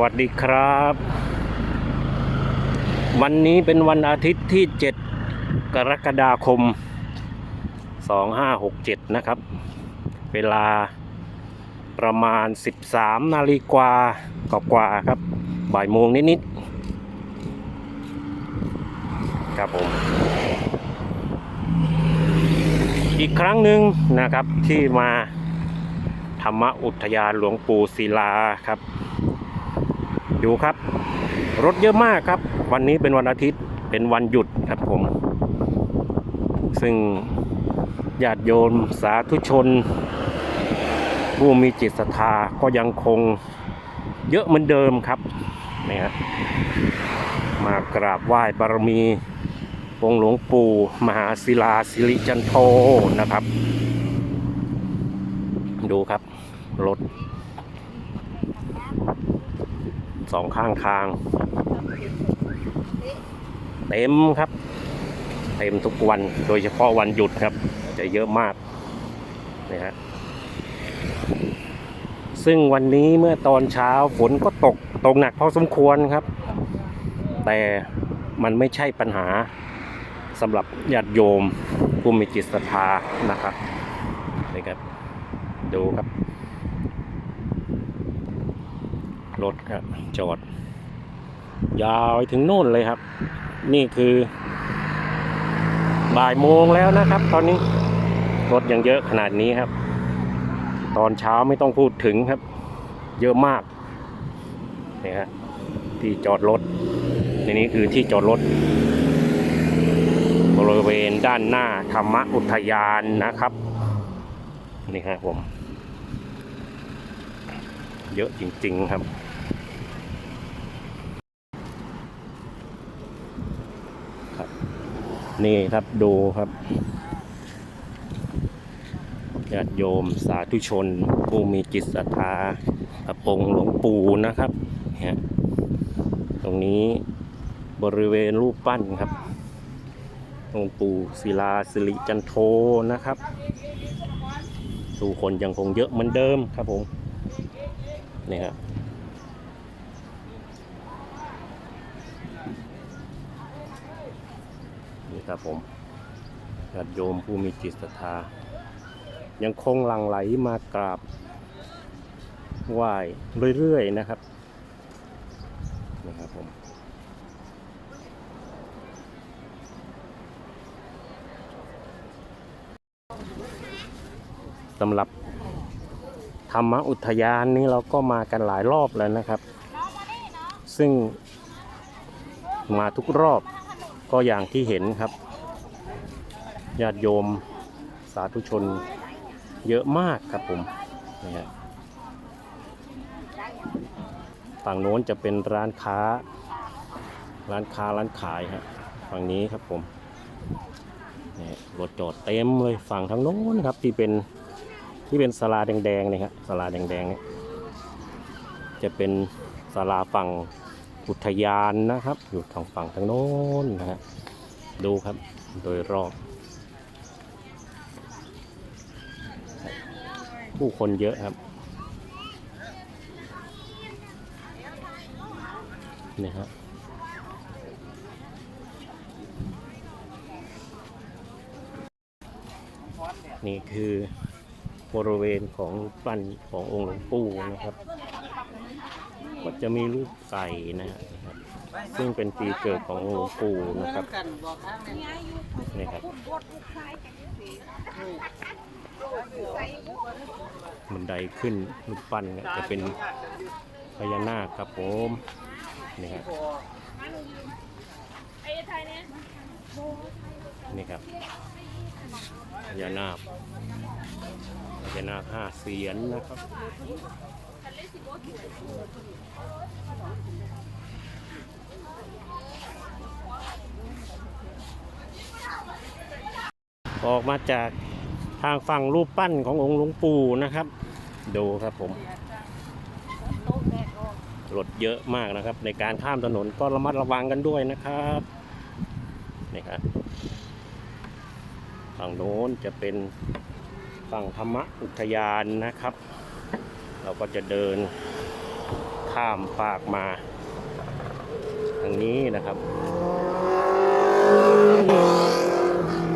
วัสดีครับ วันนี้เป็นวันอาทิตย์ที่ 7 กรกฎาคม 2567 นะครับ เวลาประมาณ 13 นาฬิกากว่าครับ บ่ายโมงนิดๆครับผม อีกครั้งหนึ่งนะครับที่มาธรรมอุทยานหลวงปู่ศิลาครับ ดูครับ รถเยอะมากครับ วันนี้เป็นวันอาทิตย์เป็นวันหยุดครับผม ซึ่งญาติโยมสาธุชน ผู้มีจิตศรัทธาก็ยังคงเยอะเหมือนเดิมครับนี่ฮะมากราบไหว้บารมีองค์หลวงปู่ มหาศิลาสิริจันโทนะครับ ดูครับรถ สองข้างทาง เต็มครับ เต็มทุกวันโดยเฉพาะวันหยุดครับ จะเยอะมากนี่ฮะซึ่งวันนี้เมื่อตอนเช้าฝนก็ตกตกหนักพอสมควรครับ แต่มันไม่ใช่ปัญหาสำหรับญาติโยมผู้มีจิตศรัทธานะครับนี่ครับดูครับ รถครับ จอด ยาวถึงโน่นเลยครับ นี่คือ บ่ายโมงแล้วนะครับ ตอนนี้รถยังเยอะขนาดนี้ครับ ตอนเช้าไม่ต้องพูดถึงครับ เยอะมากนี่ฮะที่จอดรถในนี้คือที่จอดรถบริเวณด้านหน้าธรรมอุทยานนะครับนี่ครับผม เยอะจริง ๆ ครับ นี่ครับดูครับญาติโยมสาธุชน ผู้มีจิตศรัทธาพระปงหลวงปู่นะครับเนี่ยตรงนี้บริเวณรูปปั้นครับหลวงปู่ศิลาสิริจันโทนะครับ สู่คนยังคงเยอะเหมือนเดิมครับผมนี่ฮะนี่ ครับผมญาติโยมผู้มีจิตศรัทธา ยังคงหลั่งไหลมากราบไหว้เรื่อยๆนะครับนี่ครับผมสำหรับธรรมอุทยานนี้เราก็มากันหลายรอบแล้วนะครับ ซึ่งมาทุกรอบ ก็อย่างที่เห็นครับญาติโยมสาธุชนเยอะมากครับผมนะฮะฝั่งโน้นจะเป็นร้านค้า ร้านค้าร้านขายฮะฝั่งนี้ครับผมนี่รถจอดเต็มเลยฝั่งทางโน้นครับที่เป็นที่เป็นศาลาแดงๆนี่ยครับศาลาแดงๆเนี่ยจะเป็นศาลาฝั่ง อุทยานนะครับ อยู่ทางฝั่งทางโน้นนะฮะดูครับโดยรอบผู้คนเยอะครับนี่ครับนี่คือบริเวณของปั้นขององค์หลวงปู่นะครับ ก็จะมีรูปไก่นะฮะซึ่งเป็นปีเกิดของหลวงปู่นะครับนี่ครับบันไดขึ้นรูปปั้นจะเป็นพญานาคครับผมนี่ครับนี่ครับพญานาคพญานาคห้าเสียนนะครับ ออกมาจากทางฝั่งรูปปั้นขององค์หลวงปู่นะครับ ดูครับผม รถเยอะมากนะครับ ในการข้ามถนนก็ระมัดระวังกันด้วยนะครับนี่ครับฝั่งโน้นจะเป็นฝั่งธรรมอุทยานนะครับ เราก็จะเดินข้ามฝากมาทางนี้นะครับ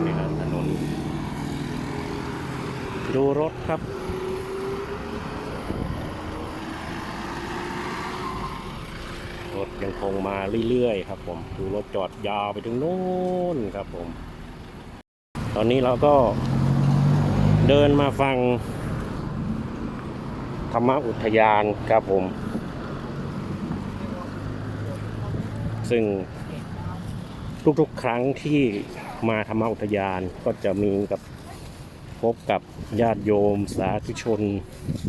นี่ครับถนน ดูรถครับ รถยังคงมาเรื่อยๆครับผม ดูรถจอดยาวไปถึงโน้นครับผม ตอนนี้เราก็เดินมาฟัง รรมอุทยานครับผม ซึ่งทุกๆ ครั้งที่มาธรรมอุทยานก็จะมีกับพบกับญาติโยม สาธุชน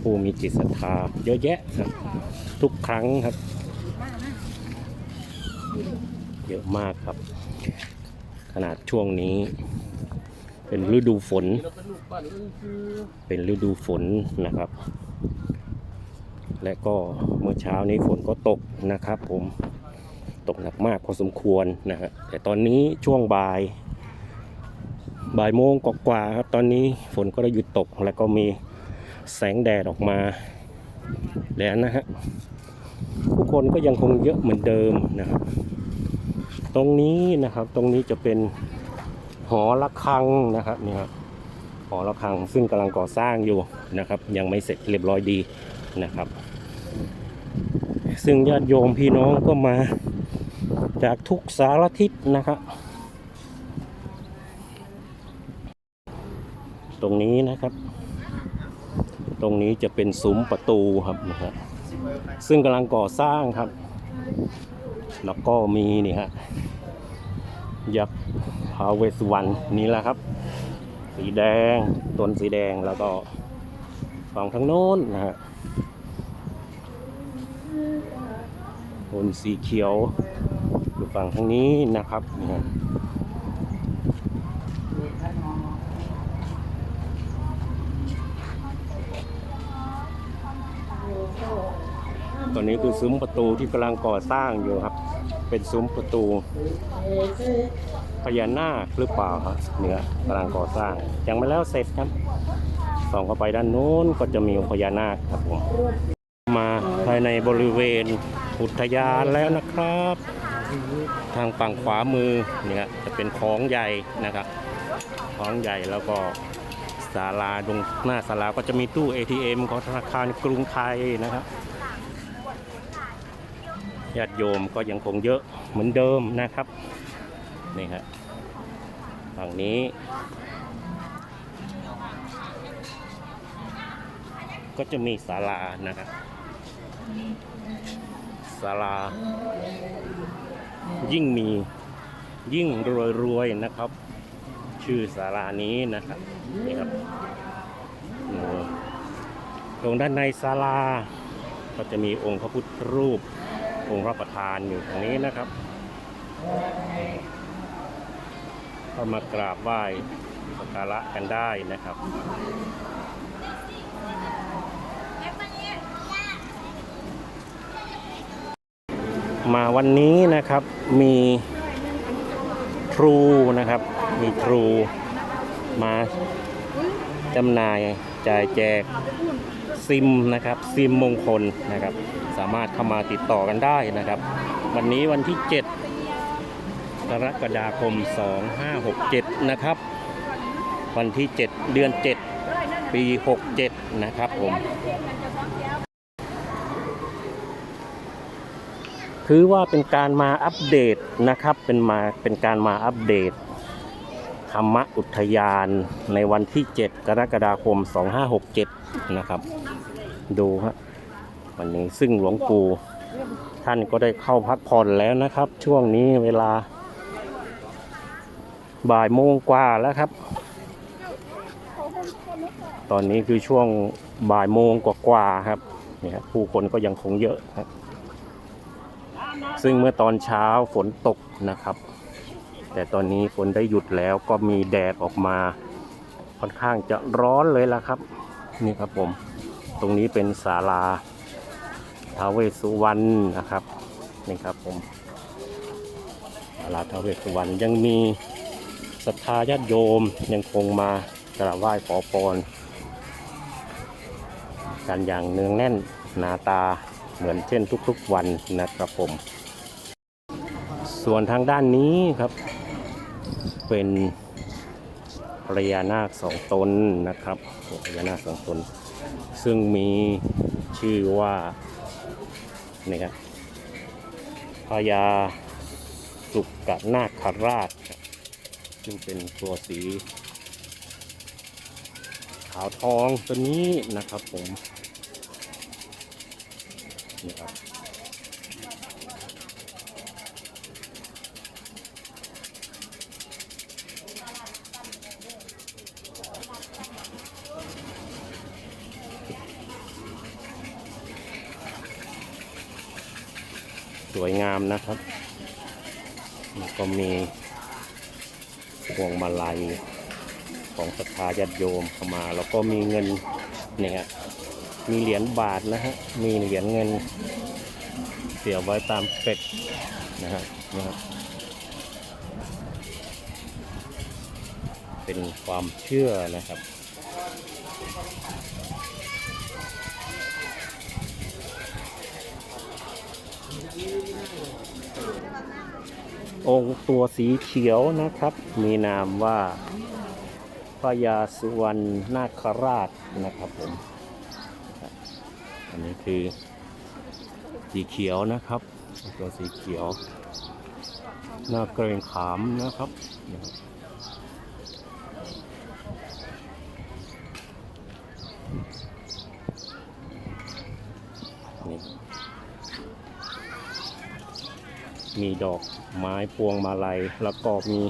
ผู้มีจิตศรัทธาเยอะแยะครับ ทุกครั้งครับ เยอะมากครับ ขนาดช่วงนี้ เป็นฤดูฝน เป็นฤดูฝนนะครับ และก็เมื่อเช้านี้ฝนก็ตกนะครับผมตกหนักมากพอสมควรนะฮะแต่ตอนนี้ช่วงบ่าย บ่ายโมงกว่าครับ ตอนนี้ฝนก็ได้หยุดตกแล้วก็มีแสงแดดออกมาแล้วนะฮะผู้คนก็ยังคงเยอะเหมือนเดิมนะครับตรงนี้นะครับตรงนี้จะเป็นหอระฆังนะครับนี่ครับหอระฆังซึ่งกำลังก่อสร้างอยู่นะครับ ยังไม่เสร็จเรียบร้อยดีนะครับ ซึ่งญาติโยมพี่น้องก็มาจากทุกสารทิศนะครับตรงนี้นะครับ ตรงนี้จะเป็นซุ้มประตูครับนะครับซึ่งกำลังก่อสร้างครับ แล้วก็มีนี่ฮะยักษ์พาเวสสุวรรณนี่แหละครับ สีแดงต้นสีแดงแล้วก็ฝั่งทางโน้นนะฮะ ต้นสีเขียวอยู่ฝั่งทางนี้นะครับนี่ฮะตอนนี้คือซุ้มประตูที่กำลังก่อสร้างอยู่ครับ เป็นซุ้มประตูพญานาคหรือเปล่าครับเนี่ยกำลังก่อสร้าง ยังไม่แล้วเสร็จครับส่องเข้าไปด้านโน้นก็จะมีองค์พญานาคครับผมมาภายในบริเวณ อุทยานแล้วนะครับ ทางฝั่งขวามือเนี่ยจะเป็นของใหญ่นะครับของใหญ่แล้วก็ศาลาตรงหน้าศาลาก็จะมีตู้ ATM ของธนาคารกรุงไทยนะครับญาติโยมก็ยังคงเยอะเหมือนเดิมนะครับนี่ครับฝั่งนี้ก็จะมีศาลานะครับ ศาลา ยิ่งมียิ่งรวยรวยๆนะครับ ชื่อศาลานี้นะครับนี่ครับอืมตรงด้านในศาลา ก็จะมีองค์พระพุทธรูป องค์พระประธานอยู่ตรงนี้นะครับก็มากราบไหว้สักการะกันได้นะครับ มาวันนี้นะครับมีครูนะครับ มีครูมาจำหน่ายจ่ายแจกซิมนะครับซิมมงคลนะครับ สามารถเข้ามาติดต่อกันได้นะครับ วันนี้วันที่ 7 กรกฎาคม 2567 นะครับ วันที่ 7 เดือน 7 ปี 67 นะครับผม ถือว่าเป็นการมาอัปเดตนะครับ เป็นมาเป็นการมาอัปเดตธรรมอุทยานในวันที่ 7 กรกฎาคม 2567 นะครับ ดูฮะวันนี้ซึ่งหลวงปู่ท่านก็ได้เข้าพักผ่อนแล้วนะครับ ช่วงนี้เวลา บ่ายโมงกว่าแล้วครับ ตอนนี้คือช่วงบ่ายโมงกว่าๆครับเนี่ยผู้คนก็ยังคงเยอะครับ ซึ่งเมื่อตอนเช้าฝนตกนะครับ แต่ตอนนี้ฝนได้หยุดแล้วก็มีแดดออกมา ค่อนข้างจะร้อนเลยละครับ นี่ครับผม ตรงนี้เป็นศาลาท้าวเวสสุวรรณนะครับ นี่ครับผมศาลาท้าวเวสสุวรรณยังมีศรัทธาญาติโยมยังคงมากราบไหว้ขอพรกันอย่างเนืองแน่นหนาตาเหมือนเช่นทุกๆวันนะครับผม ส่วนทางด้านนี้ครับ เป็นพญานาคสองตนนะครับพญานาคสองตน ซึ่งมีชื่อว่านี่ครับพญาสุกนาคราช ซึ่งเป็นตัวสีขาวทองตัวนี้นะครับผมนี่ครับ วยงามนะครับก็มีพวงมาลัยของศรัทธาญาติโยมเข้ามา แล้วก็มีเงินเนี่ยฮะมีเหรียญบาทนะฮะมีเหรียญเงินเสียบไว้ตามเป็ดนะฮะนะครับเป็นความเชื่อนะครับ องค์ตัวสีเขียวนะครับ มีนามว่าพญาสุวรรณนาคราชนะครับผม อันนี้คือสีเขียวนะครับ ตัวสีเขียว หน้าเกรงขามนะครับมีดอก ไม้พวงมาลัยแล้วก็มี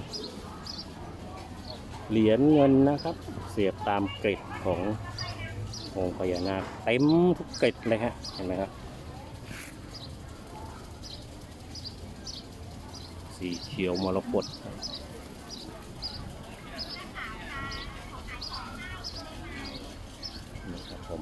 เหรียญเงินนะครับ เสียบตามเกร็ดขององค์พญานาคเต็มทุกเกร็ดเลยฮะเห็นไหมครับ สีเขียวมรกตนะครับผม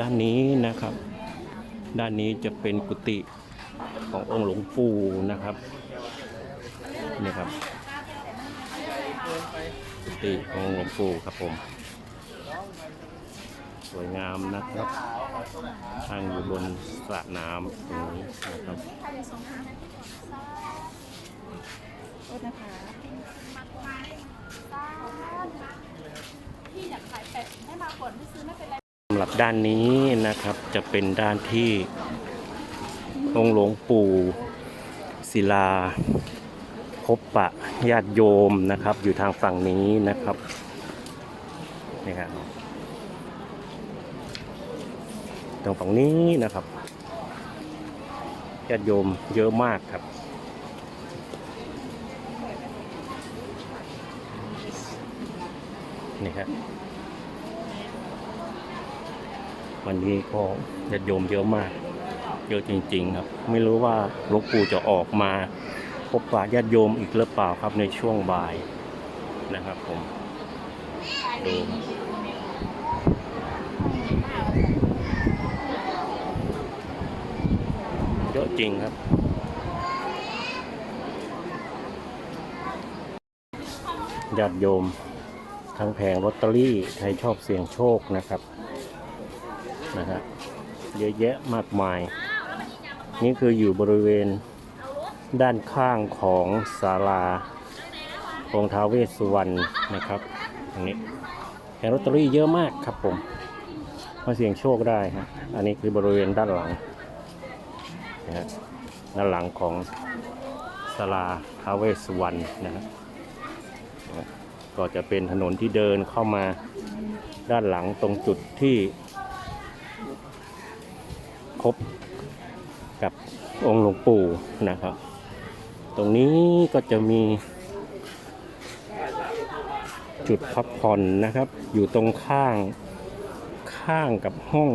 ด้านนี้นะครับ ด้านนี้จะเป็นกุฏิขององค์หลวงปู่นะครับนี่ครับกุฏิของหลวงปู่ครับผม สวยงามนะครับตั้งอยู่บนสระน้ำตรงนี้นะครับโทษนะคะพี่อยากขายเป็ดให้มาก่อนไม่ซื้อไม่เป็นไร หรับด้านนี้นะครับจะเป็นด้านที่องค์หลวงปู่ศิลา พบปะญาติโยมนะครับ อยู่ทางฝั่งนี้นะครับนี่ครับตรงฝั่งนี้นะครับญาติโยมเยอะมากครับนี่ครับ วันนี้ก็ญาติโยมเยอะมาก เยอะจริง ๆ ครับ ไม่รู้ว่าหลวงปู่จะออกมา พบปะญาติโยมอีกหรือเปล่าครับในช่วงบ่ายนะครับผมดูเยอะจริงครับญาติโยมทั้งแผงลอตเตอรี่ใครชอบเสี่ยงโชคนะครับ นะฮะเยอะแยะมากมาย นี่คืออยู่บริเวณด้านข้างของศาลาองค์ท้าวเวสสุวรรณนะครับตรงนี้แผงลอตเตอรี่เยอะมากครับผมมาเสี่ยงโชคได้ฮะอันนี้คือบริเวณด้านหลังนะฮะด้านหลังของศาลาท้าวเวสสุวรรณนะครับก็จะเป็นถนนที่เดินเข้ามาด้านหลังตรงจุดที่ พบกับองค์หลวงปู่นะครับ ตรงนี้ก็จะมีจุดพักผ่อนนะครับ อยู่ตรงข้างข้างกับห้อง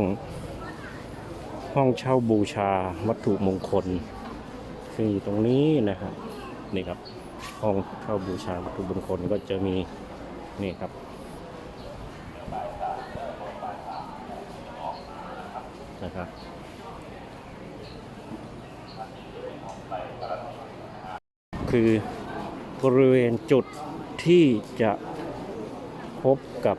ห้องเช่าบูชาวัตถุมงคลซึ่งอยู่ตรงนี้นะครับนี่ครับห้องเช่าบูชาวัตถุมงคลก็จะมีนี่ครับนะครับ คือบริเวณจุดที่จะพบกับ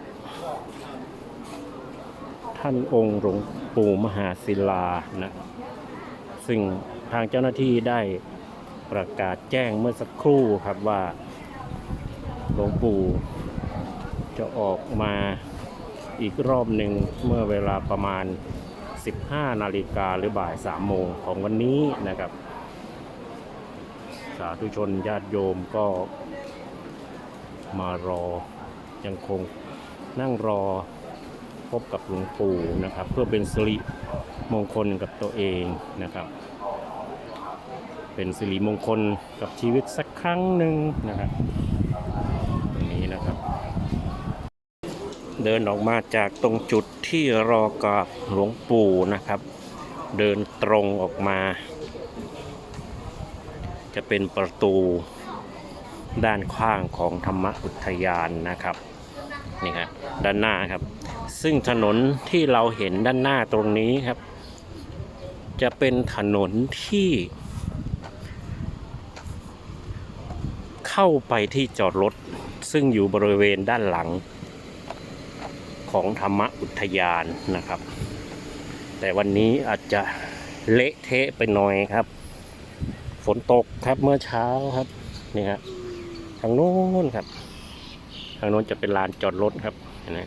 ท่านองค์หลวงปู่มหาศิลานะซึ่งทางเจ้าหน้าที่ได้ประกาศแจ้งเมื่อสักครู่ครับว่าหลวงปู่จะออกมาอีกรอบหนึ่งเมื่อเวลาประมาณ 15 นาฬิกาหรือบ่าย 3 โมงของวันนี้นะครับ สาธุชนญาติโยมก็มารอยังคงนั่งรอพบกับหลวงปู่นะครับ เพื่อเป็นสิริมงคลกับตัวเองนะครับ เป็นสิริมงคลกับชีวิตสักครั้งหนึ่งนะครับตรงนี้นะครับ เดินออกมาจากตรงจุดที่รอกับหลวงปู่นะครับ เดินตรงออกมา จะเป็นประตูด้านข้างของธรรมอุทยานนะครับนี่ครับด้านหน้าครับ ซึ่งถนนที่เราเห็นด้านหน้าตรงนี้ครับ จะเป็นถนนที่ เข้าไปที่จอดรถ ซึ่งอยู่บริเวณด้านหลัง ของธรรมอุทยานนะครับ แต่วันนี้อาจจะเละเทะไปหน่อยครับ ฝนตกครับเมื่อเช้าครับนี่ครับทางโน้นครับ ทางโน้นจะเป็นลานจอดรถครับเห็นไหม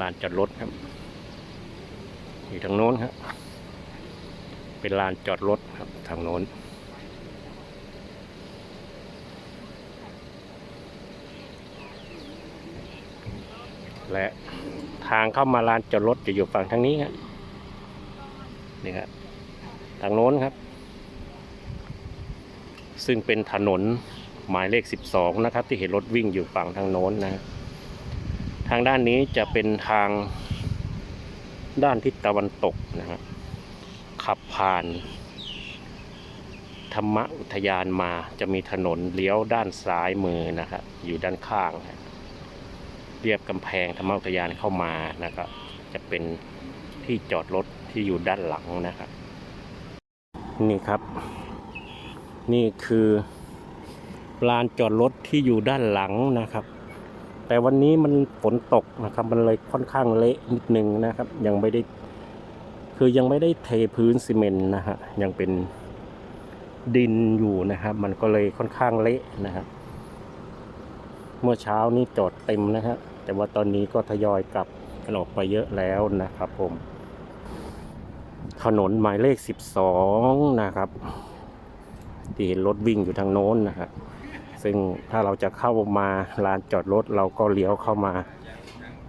ลานจอดรถครับ อยู่ทางโน้นครับเป็นลานจอดรถครับ ทางโน้นและทางเข้ามาลานจอดรถจะอยู่ฝั่งทางนี้ครับนี่ครับทางโน้นครับ ซึ่งเป็นถนนหมายเลข 12 นะครับ ที่เห็นรถวิ่งอยู่ฝั่งทางโน้นนะ ทางด้านนี้จะเป็นทางด้านทิศตะวันตกนะครับขับผ่าน ธรรมอุทยานมาจะมีถนนเลี้ยวด้านซ้ายมือนะครับอยู่ด้านข้างนะเรียบกำแพงธรรมอุทยานเข้ามานะครับ จะเป็นที่จอดรถที่อยู่ด้านหลังนะครับ นี่ครับ นี่คือลานจอดรถที่อยู่ด้านหลังนะครับ แต่วันนี้มันฝนตกนะครับ มันเลยค่อนข้างเละนิดนึงนะครับ ยังไม่ได้คือยังไม่ได้เทพื้นซีเมนต์นะฮะยังเป็นดินอยู่นะครับ มันก็เลยค่อนข้างเละนะครับเมื่อเช้านี้จอดเต็มนะฮะแต่ว่าตอนนี้ก็ทยอยกลับกันออกไปเยอะแล้วนะครับผม ถนนหมายเลข 12 นะครับ ที่เห็นรถวิ่งอยู่ทางโน้นนะครับซึ่งถ้าเราจะเข้ามาลานจอดรถเราก็เลี้ยวเข้ามา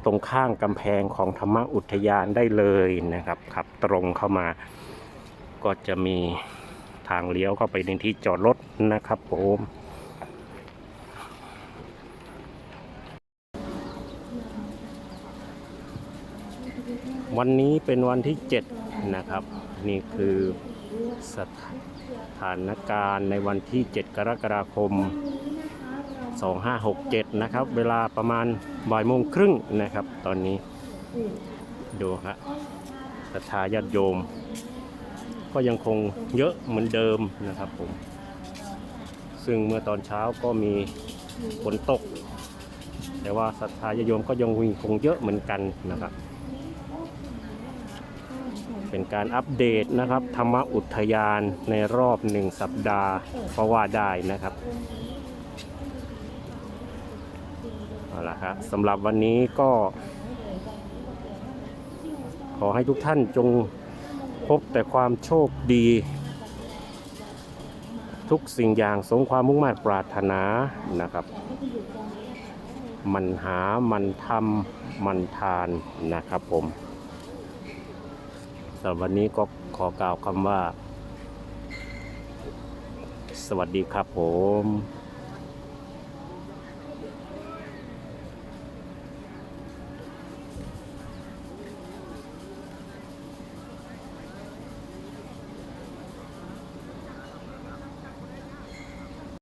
ตรงข้างกำแพงของธรรมอุทยานได้เลยนะครับขับตรงเข้ามาก็จะมีทางเลี้ยวเข้าไปในที่จอดรถนะครับผมวันนี้เป็นวันที่ 7 นะครับ นี่คือ สถานการณ์ในวันที่ 7 กรกฎาคม 2567 นะครับ เวลาประมาณบ่ายโมงครึ่งนะครับ ตอนนี้ดูฮะศรัทธาญาติโยม ก็ยังคงเยอะเหมือนเดิมนะครับผม ซึ่งเมื่อตอนเช้าก็มีฝนตก แต่ว่าศรัทธาญาติโยมก็ยังคงเยอะเหมือนกันนะครับ เป็นการอัปเดตนะครับ ธรรมอุทยานในรอบหนึ่งสัปดาห์ก็ว่าได้นะครับเอาละครับสำหรับวันนี้ก็ ขอให้ทุกท่านจงพบแต่ความโชคดี ทุกสิ่งอย่างสมความมุ่งมั่นปรารถนานะครับ มันหามันทำมันทานนะครับผมำหรับวันนี้ก็ขอกล่าวคำว่า สวัสดีครับผม